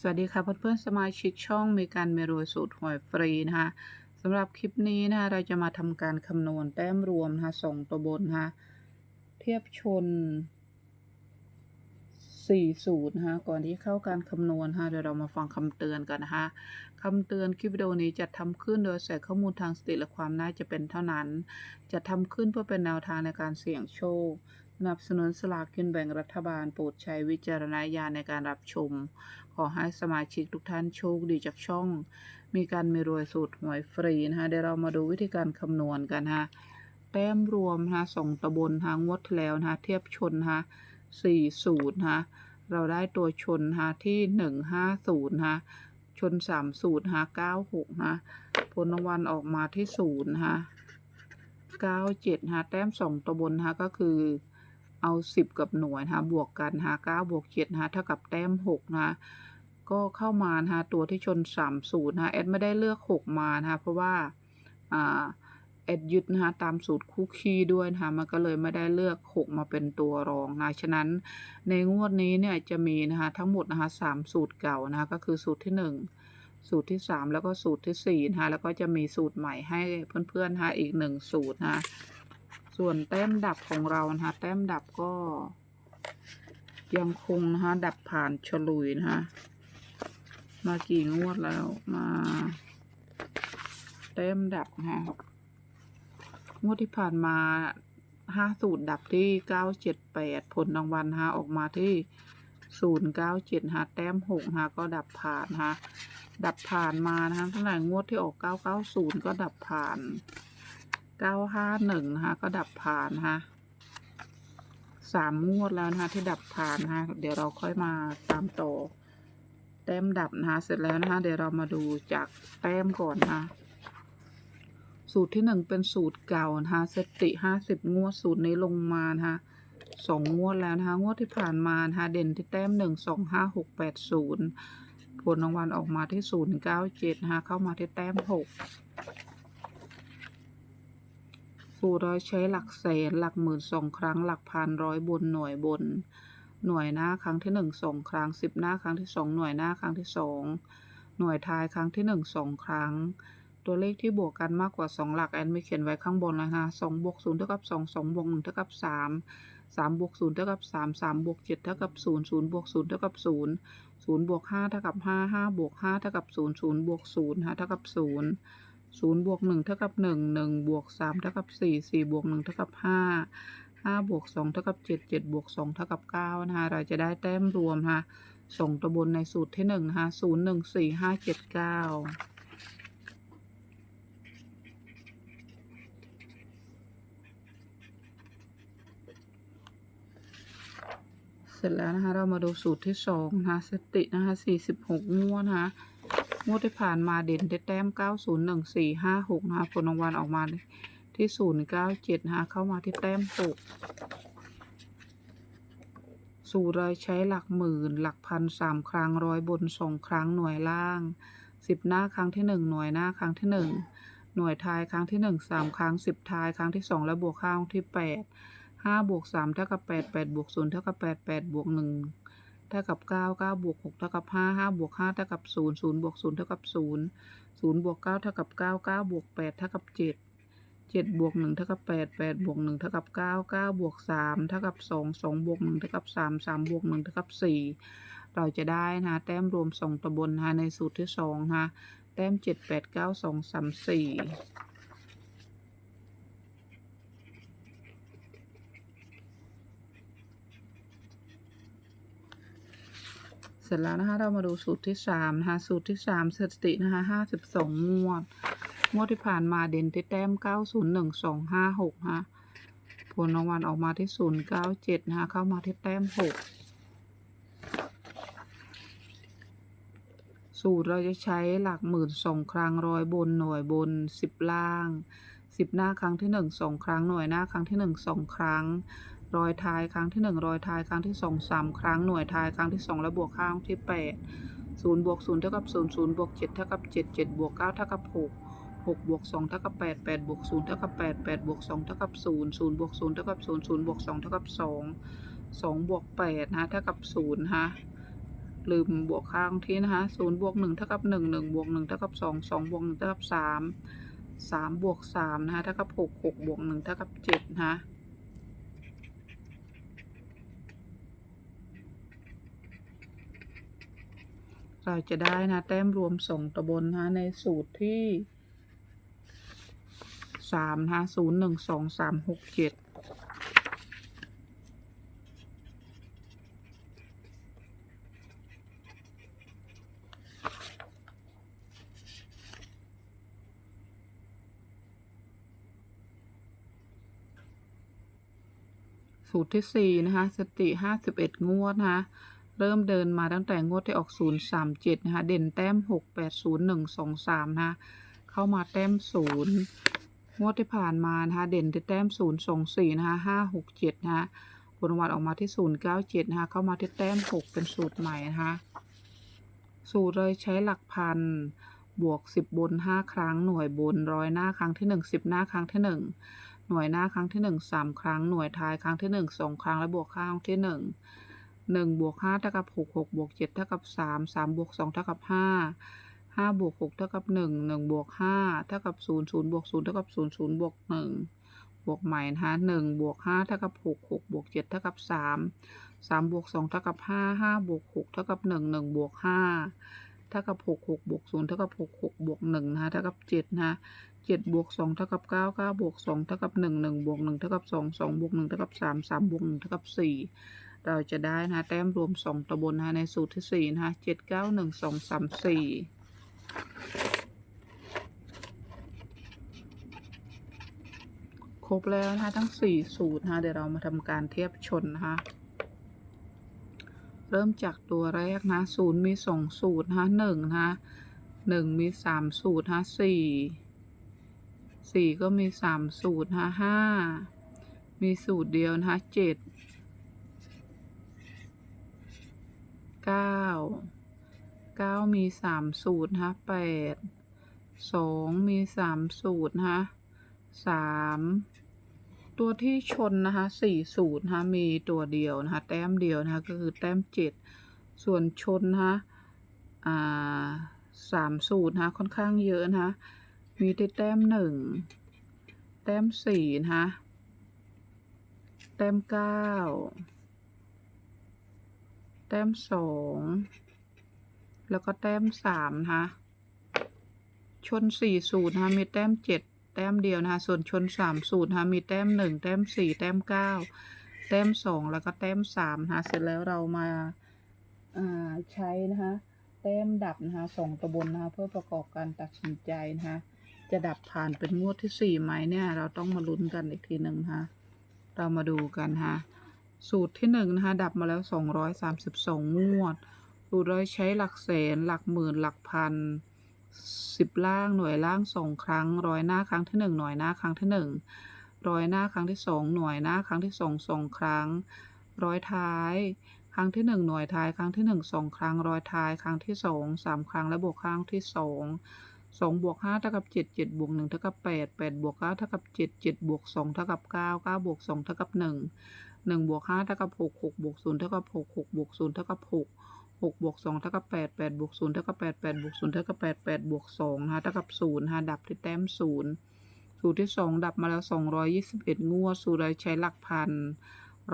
สวัสดีค่ะเพื่อนๆสมาชิกช่องมีการเมรวยสูตรหวยฟรีนะคะสำหรับคลิปนี้นะคะเราจะมาทำการคำนวณแต้มรวมนะคะสองตัวบนนะคะเทียบชนสี่สูตรนะคะก่อนที่เข้าการคำนวณนะคะเดี๋ยวเรามาฟังคำเตือนกันนะคะคำเตือนคลิปวิดีโอนี้จะทำขึ้นโดยใส่ข้อมูลทางสติและความน่าจะเป็นเท่านั้น จะทำขึ้นเพื่อเป็นแนวทางในการเสี่ยงโชค สนับสนุนสลากกินแบ่งรัฐบาลโปรดใช้วิจารณญาณในการรับชม ขอให้สมาชิกทุกท่านโชคดีจากช่อง มีการมีรวยสูตรหวยฟรีนะคะเดี๋ยวเรามาดูวิธีการคำนวณกันนะคะแต้มรวมนะคะสองตะบนทางงวดแล้วนะคะเทียบชนนะคะสี่สูตรนะคะเราได้ตัวชนนะคะที่หนึ่งห้าศูนย์นะชนสามสูตรนะคะเก้าหกนะคะผลรางวัลออกมาที่ศูนย์นะคะเก้าเจ็ดนะคะแต้มสองตะบนนะคะก็คือ เอาสิบกับหน่วยนะคะบวกกันนะคะเก้าบวกเจ็ดนะคะเท่ากับแต้มหกนะคะก็เข้ามานะคะตัวที่ชนสามสูตรนะคะแอดไม่ได้เลือกหกมานะคะเพราะว่าอ่าแอดยึดนะคะตามสูตรคู่คี่ด้วยนะคะมันก็เลยไม่ได้เลือกหกมาเป็นตัวรองนะฉะนั้นในงวดนี้เนี่ยจะมีนะคะทั้งหมดนะคะสามสูตรเก่านะคะก็คือสูตรที่หนึ่งสูตรที่สามแล้วก็สูตรที่สี่นะคะแล้วก็จะมีสูตรใหม่ให้เพื่อนๆนะคะอีกหนึ่งสูตรนะคะ ส่วนแต้มดับของเรานะคะ แต้มดับก็ ยังคงนะคะ ดับผ่านฉลุยนะคะ มากี่งวดแล้วมา แต้มดับนะคะงวดที่ผ่านมาห้าสูตรดับที่เก้าเจ็ดแปดผลรางวัลฮะออกมาที่ศูนย์เก้าเจ็ดฮะแต้มหกฮะก็ดับผ่านฮะดับผ่านมานะคะตั้งแต่งวดที่ออกเก้าเก้าศูนย์ก็ดับผ่าน เก้าห้าหนึ่งนะคะ ก็ดับผ่านนะคะสามงวดแล้วนะคะ ที่ดับผ่านนะคะ เดี๋ยวเราค่อยมาตามต่อแต้มดับนะคะเสร็จแล้วนะคะ เดี๋ยวเรามาดูจากแต้มก่อนนะคะสูตรที่หนึ่งเป็นสูตรเก่านะคะสติห้าสิบงวดสูตรนี้ลงมานะคะสองงวดแล้วนะคะ งวดที่ผ่านมานะคะเด่นที่แต้มหนึ่งสองห้าหกแปดศูนย์ผลรางวัลออกมาที่ศูนย์เก้าเจ็ดนะคะเข้ามาที่แต้มหกูรเราใช้หลักแสนหลักหมื่นสองครั้ง หลักพันร้อยบนหน่วยบน หน่วยหน้าครั้งที่หนึ่งสองครั้งสิบหน้าครั้งที่สองหน่วยหน้าครั้งที่สองหน่วยท้ายครั้งที่หนึ่งสองครั้ง ตัวเลขที่บวกกันมากกว่าสองหลักแอนไม่เขียนไว้ข้างบนนะคะสองบวกศูนย์เท่ากับสองสองบวกหนึ่งเท่ากับสามสามบวกศูนย์เท่ากับสามสามบวกเจ็ดเท่ากับศูนย์ศูนย์บวกศูนย์เท่ากับศูนย์ศูนย์บวกห้าเท่ากับห้าห้าบวกห้าเท่ากับศูนย์ศูนย์บวกศูนย์หาเท่ากับศูนย์ ศูนย์บวกหนึ่งเท่ากับหนึ่งหนึ่งบวกสามเท่ากับสี่สี่บวกหนึ่งเท่ากับห้าห้าบวกสองเท่ากับเจ็ดเจ็ดบวกสองเท่ากับเก้านะคะเราจะได้แต้มรวมนะคะส่งตัวบนในสูตรที่หนึ่งนะคะศูนย์หนึ่งสี่ห้าเจ็ดเก้าเสร็จแล้วนะคะเรามาดูสูตรที่สองนะคะสตินะคะสี่สิบหกงวดนะคะ งวดที่ผ่านมาเด่นได้แต้ม 901456 นะคะผลรางวัลออกมาที่ 097 นะคะ เข้ามาที่แต้ม 6 สู่รอยใช้หลักหมื่น หลักพันสามครั้งร้อยบนสองครั้งหน่วยล่าง 10 หน้าครั้งที่ 1 หน่วยหน้าครั้งที่ 1 หน่วยท้ายครั้งที่ 1 3 ครั้ง 10 ท้ายครั้งที่ 2 และบวกข้างที่ 8 5บวก3เท่ากับ8 8บวก0เท่ากับ8 8บวก1 เท่ากับเก้าเก้าบวกหกเท่ากับห้าห้าบวกห้าเท่ากับศูนย์ศูนย์บวกศูนย์เท่ากับศูนย์ศูนย์บวกเก้าเท่ากับเก้าเก้าบวกแปดเท่ากับเจ็ดเจ็ดบวกหนึ่งเท่ากับแปดแปดบวกหนึ่งเท่ากับเก้าเก้าบวกสามเท่ากับสองสองบวกหนึ่งเท่ากับสามสามบวกหนึ่งเท่ากับสี่เราจะได้นะ แต้มรวมสองตะบนนะในสูตรที่สองนะแต้มเจ็ดแปด เสร็จแล้วนะคะเรามาดูสูตรที่สามนะคะสูตรที่สามสถิตินะคะห้าสิบสองงวด งวดที่ผ่านมาเด่นที่แต้มเก้าศูนย์หนึ่งสองห้าหกนะคะผลรางวัลออกมาที่ศูนย์เก้าเจ็ดนะคะเข้ามาที่แต้มหกสูตรเราจะใช้หลักหมื่นสองครั้งร้อยบนหน่วยบนสิบล่างสิบหน้าครั้งที่หนึ่งสองครั้งหน่วยหน้าครั้งที่หนึ่งสองครั้ง รอยท้ายครั้งที่หนึ่งรอยท้ายครั้งที่สองสามครั้งหน่วยท้ายครั้งที่สองและบวกข้างที่แปดศูนย์บวกศูนย์เท่ากับศูนย์ศูนย์บวกเจ็ดเท่ากับเจ็ดเจ็ดบวกเก้าเท่ากับหกหกบวกสองเท่ากับแปดแปดบวกศูนย์เท่ากับแปดแปดบวกสองเท่ากับศูนย์ศูนย์บวกศูนย์เท่ากับศูนย์ศูนย์บวกสองเท่ากับสองสองบวกแปดนะเท่ากับศูนย์ฮะลืมบวกค่างที่นะคะศูนย์บวกหนึ่งเท่ากับหนึ่งหนึ่งบวกหนึ่งเท่ากับสองสองบวกหนึ่งเท่ากับสามสามบวกสามนะคะเท่ากับหกหกบวกหนึ่งเท่ากับเจ็ดนะ เราจะได้นะ แต้มรวมส่งตะบนนะในสูตรที่สามนะคะศูนย์หนึ่งสองสามหกเจ็ดสูตรที่สี่นะคะ สติห้าสิบเอ็ดงวดนะคะ เริ่มเดินมาตั้งแต่งวดที่ออกศูนย์สามเจ็ดนะคะ เด่นแต้มหกแปดศูนย์หนึ่งสองสามนะคะ เข้ามาแต้มศูนย์งวดที่ผ่านมานะคะ เด่นที่แต้มศูนย์สองสี่นะคะห้าหกเจ็ดนะคะผลวัดออกมาที่ศูนย์เก้าเจ็ดนะคะ เข้ามาที่แต้มหกเป็นสูตรใหม่นะคะ สูตรเลยใช้หลักพัน บวกสิบบนห้าครั้ง หน่วยบนร้อยหน้าครั้งที่หนึ่งสิบหน้าครั้งที่หนึ่งหน่วยหน้าครั้งที่หนึ่งสามครั้ง หน่วยท้ายครั้งที่หนึ่งสองครั้ง และบวกค่าครั้งที่ห นึ่งหนึ่งบวกห้าเท่ากับหกหกบวกเจ็ดเท่ากับสามสามบวกสองเท่ากับห้าห้าบวกหกเท่ากับหนึ่งหนึ่งบวกห้าเท่ากับศูนย์ศูนย์บวกศูนย์เท่ากับศูนย์ศูนย์บวกหนึ่งบวกใหม่นะคะหนึ่งบวกห้าเท่ากับหกหกบวกเจ็ดเท่ากับสามสามบวกสองเท่ากับห้าห้าบวกหกเท่ากับหนึ่งหนึ่งบวกห้าเท่ากับหกหกบวกศูนย์เท่ากับหกหกบวกหนึ่งนะคะเท่ากับเจ็ดนะคะเจ็ดบวกสองเท่ากับเก้าเก้าบวกสองเท่ากับหนึ่งหนึ่งบวกหนึ่งเท่ากับสองสองบวกหนึ่งเท่ากับสามสามบวกหนึ่งเท่ากับสี่ เราจะได้นะแต้มรวมสองตะบนนะในสูตรที่สี่นะเจ็ดเก้าหนึ่งสองสามสี่ครบแล้วนะคะทั้งสี่สูตรนะคะเดี๋ยวเรามาทำการเทียบชนนะคะเริ่มจากตัวแรกนะศูนย์มีสองสูตรนะคะหนึ่งนะคะหนึ่งมีสามสูตรนะคะสี่สี่ก็มีสามสูตรนะคะห้ามีสูตรเดียวนะคะเจ็ด เก้าเก้ามีสามสูตรนะแปดสองมีสามสูตรนะคะสามตัวที่ชนนะคะสี่สูตรนะคะมีตัวเดียวนะคะแต้มเดียวนะคะก็คือแต้มเจ็ดส่วนชนนะคะอ่าสามสูตรนะคะค่อนข้างเยอะนะคะมีที่แต้มหนึ่งแต้มสี่นะคะแต้มเก้า แต้มสองแล้วก็แต้มสามนะคะชนสี่สูตรนะคะมีแต้มเจ็ดแต้มเดียวนะคะส่วนชนสามสูตรนะคะมีแต้มหนึ่งแต้มสี่แต้มเก้าแต้มสองแล้วก็แต้มสามนะคะเสร็จแล้วเรามาอ่าใช้นะคะแต้มดับนะคะสองตะบนนะคะเพื่อประกอบการตัดสินใจนะคะจะดับผ่านเป็นงวดที่สี่ไหมเนี่ย เราต้องมาลุ้นกันอีกทีหนึ่งนะคะเรามาดูกันนะคะ สูตรที่หนึ่งนะคะ ดับมาแล้วสองร้อยสามสิบสองงวด สูตรเราใช้หลักแสน หลักหมื่น หลักพันสิบล่างหน่วยล่างสองครั้ง ร้อยหน้าครั้งที่หนึ่งหน่วยหน้าครั้งที่หนึ่งร้อยหน้าครั้งที่สองหน่วยหน้าครั้งที่สองสองครั้ง ร้อยท้าย ครั้งที่หนึ่งหน่วยท้ายครั้งที่หนึ่งสองครั้ง ร้อยท้าย ครั้งที่สองสามครั้งและบวกครั้งที่สองสองบวกห้าเท่ากับเจ็ดเจ็ดบวกหนึ่งเท่ากับแปดแปดบวกเก้าเท่ากับเจ็ดเจ็ดบวกสองเท่ากับเก้าเก้าบวกสองเท่ากับหนึ่ง หนึ่งบวกห้าเท่ากับหกหกบวกศูนย์เท่ากับหกหกบวกศูนย์เท่ากับหกหกบวกสองเท่ากับแปดแปดบวกศูนย์เท่ากับแปดแปดบวกศูนย์เท่ากับแปดแปดบวกสองนะเท่ากับศูนย์นะดับที่แต้มศูนย์สูตรที่สองดับมาแล้วสองร้อยยี่สิบเอ็ดงวดสูตรใดใช้หลักพัน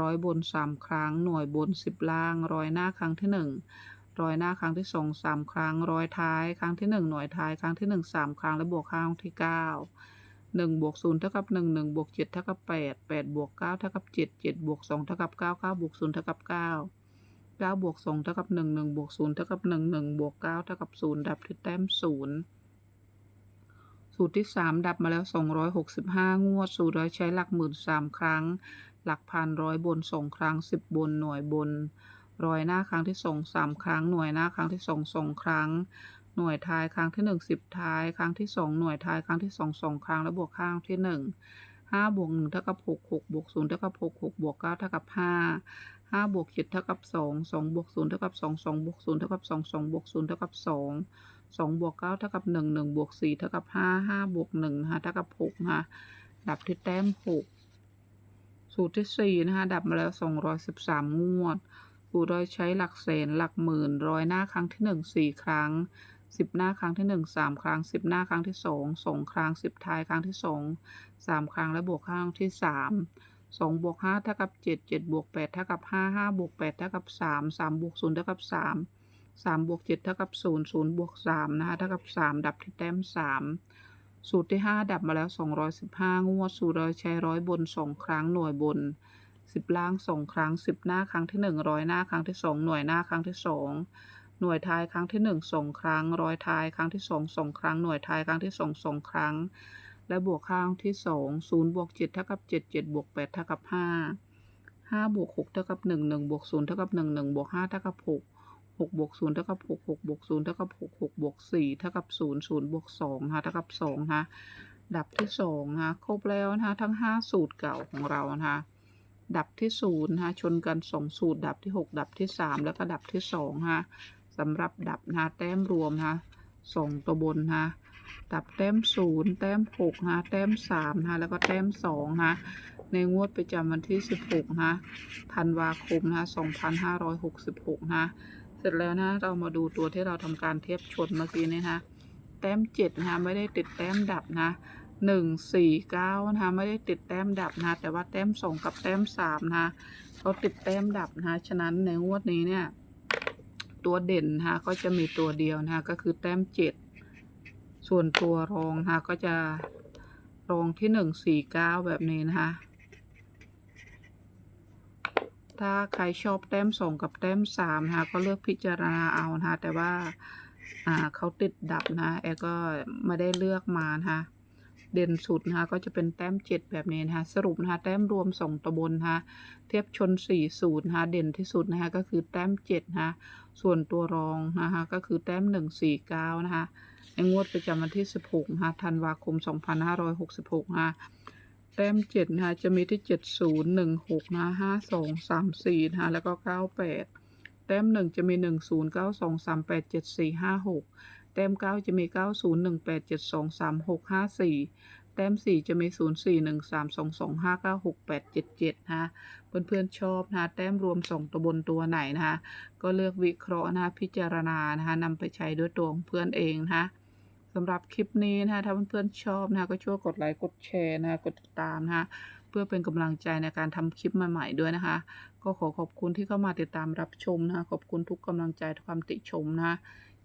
ร้อยบนสามครั้ง หน่วยบนสิบล่างร้อยหน้าครั้งที่หนึ่งร้อยหน้าครั้งที่สองสามครั้งร้อยท้ายครั้งที่หนึ่งหน่วยท้ายครั้งที่หนึ่งสามครั้งและบวกครั้งที่เก้า หนึ่งบวกศูนย์เท่ากับหนึ่งหนึ่งบวกเจ็ดเท่ากับแปดแปดบวกเก้าเท่ากับเจ็ดเจ็ดบวกสองเท่ากับเก้าเก้าบวกศูนย์เท่ากับเก้าเก้าบวกสองเท่ากับหนึ่งหนึ่งบวกศูนย์เท่ากับหนึ่งหนึ่งบวกเก้าเท่ากับศูนย์ดับที่แต้มศูนย์สูตรที่สามดับมาแล้วสองร้อยหกสิบห้างวด สูตรร้อยใช้หลักหมื่นสามครั้ง หลักพันร้อยบนสองครั้งสิบบนหน่วยบนร้อยหน้าครั้งที่สองสามครั้ง หน่วยหน้าครั้งที่สองสองครั้ง หน่วยท้ายครั้งที่หนึ่งสิบท้ายครั้งที่สองหน่วยท้ายครั้งที่สองสองครั้งและบวกข้างที่หนึ่งห้าบวกหนึ่งเท่ากับหกหกบวกศูนย์เท่ากับหกหกบวกเก้าเท่ากับห้าห้าบวกเจ็ดเท่ากับสองสองบวกศูนย์เท่ากับสองสองบวกศูนย์เท่ากับสองสองบวกศูนย์เท่ากับสองสองบวกเก้าเท่ากับหนึ่งหนึ่งบวกสี่เท่ากับห้าห้าบวกหนึ่งนะคะเท่ากับหกนะคะดับที่แต้มหกสูตรที่สี่นะคะดับมาแล้วสองร้อยสิบสามงวดครูร้อยใช้หลักแสนหลักหมื่นร้อยหน้าครั้งที่หนึ่งสี่ครั้ง สิบหน้าครั้งที่หนึ่งสามครั้งสิบหน้าครั้งที่สองสองครั้งสิบท้ายครั้งที่สองสามครั้งและบวกครั้งที่สามสองบวกห้าเท่ากับเจ็ดเจ็ดบวกแปดเท่ากับห้าห้าบวกแปดเท่ากับสามสามบวกศูนย์เท่ากับสามสามบวกเจ็ดเท่ากับศูนย์ศูนย์บวกสามนะคะเท่ากับสามดับที่แต้มสามสูตรที่ห้าดับมาแล้วสองร้อยสิบห้างวดสูตรร้อยใช้ร้อยบนสองครั้งหน่วยบนสิบล่างสองครั้งสิบหน้าครั้งที่หนึ่งร้อยหน้าครั้งที่สองหน่วยหน้าครั้งที่สอง หน่วยท้ายครั้งที่หนึ่งสองครั้ง ร้อยท้ายครั้งที่สองสองครั้ง หน่วยท้ายครั้งที่สองสองครั้ง และบวกครั้งที่สองศูนย์บวกเจ็ดเท่ากับเจ็ดเจ็ดบวกแปดเท่ากับห้าห้าบวกหกเท่ากับหนึ่งหนึ่งบวกศูนย์เท่ากับหนึ่งหนึ่งบวกห้าเท่ากับหกหกบวกศูนย์เท่ากับหกหกบวกศูนย์เท่ากับหกหกบวกสี่เท่ากับศูนย์ศูนย์บวกสองฮะเท่ากับสองฮะดับที่สองฮะครบแล้วนะทั้งห้าสูตรเก่าของเรานะคะดับที่ศูนย์ฮะชนกันสองสูตร ดับที่หกดับที่สามแล้วก็ดับที่สองฮะ สำหรับดับนะแต้มรวมฮะสองตัวบนฮะดับแต้มศูนย์แต้มหกฮะแต้มสามฮะแล้วก็แต้มสองฮะในงวดประจำวันที่สิบหกฮะธันวาคมนะสองพันห้าร้อยหกสิบหกฮะเสร็จแล้วนะ เรามาดูตัวที่เราทำการเทียบชนเมื่อกี้นี่นะ แต้มเจ็ดนะ ไม่ได้ติดแต้มดับนะหนึ่งสี่เก้านะ ไม่ได้ติดแต้มดับนะ แต่ว่าแต้มสองกับแต้มสามนะเขาติดแต้มดับนะ ฉะนั้นในงวดนี้เนี่ย ตัวเด่นนะคะก็จะมีตัวเดียวนะคะก็คือแต้มเจ็ดส่วนตัวรองนะคะก็จะรองที่หนึ่งสี่เก้าแบบนี้นะคะถ้าใครชอบแต้มสองกับแต้มสามนะคะก็เลือกพิจารณาเอานะคะแต่ว่าเขาติดดับนะแอร์ก็ไม่ได้เลือกมานะคะ เด่นสุดนะคะก็จะเป็นแต้มเจ็ดแบบนี้นะคะสรุปนะคะแต้มรวมสองตะบนนะคะเทียบชนสี่สูตรนะคะเด่นที่สุดนะคะก็คือแต้มเจ็ดนะคะส่วนตัวรองนะคะก็คือแต้มหนึ่งสี่เก้านะคะในงวดประจำวันที่สิบหกนะคะธันวาคมสองพันห้าร้อยหกสิบหกนะคะแต้มเจ็ดนะคะจะมีที่เจ็ดศูนย์หนึ่งหกนะห้าสองสามสี่นะคะแล้วก็เก้าแปดแต้มหนึ่งจะมีหนึ่งศูนย์เก้าสองสามแปดเจ็ดสี่ห้าหก แต้มเก้าจะมีเก้าศูนย์หนึ่งแปดเจ็ดสองสามหกห้าสี่แต้มสี่จะมีศูนย์สี่หนึ่งสามสองสองห้าเก้าหกแปดเจ็ดเจ็ดนะเพื่อนเพื่อนๆชอบนะแต้มรวมสองตัวบนตัวไหนนะคะก็เลือกวิเคราะห์นะพิจารณานะคะนำไปใช้ด้วยตัวของเพื่อนเองนะคะสำหรับคลิปนี้นะคะถ้าเพื่อนๆชอบนะคะก็ช่วยกดไลค์กดแชร์นะคะกดติดตามนะคะเพื่อเป็นกำลังใจในการทำคลิปใหม่ๆด้วยนะคะ ก็ขอขอบคุณที่เข้ามาติดตามรับชมนะคะขอบคุณทุกกำลังใจทุกความติชมนะคะ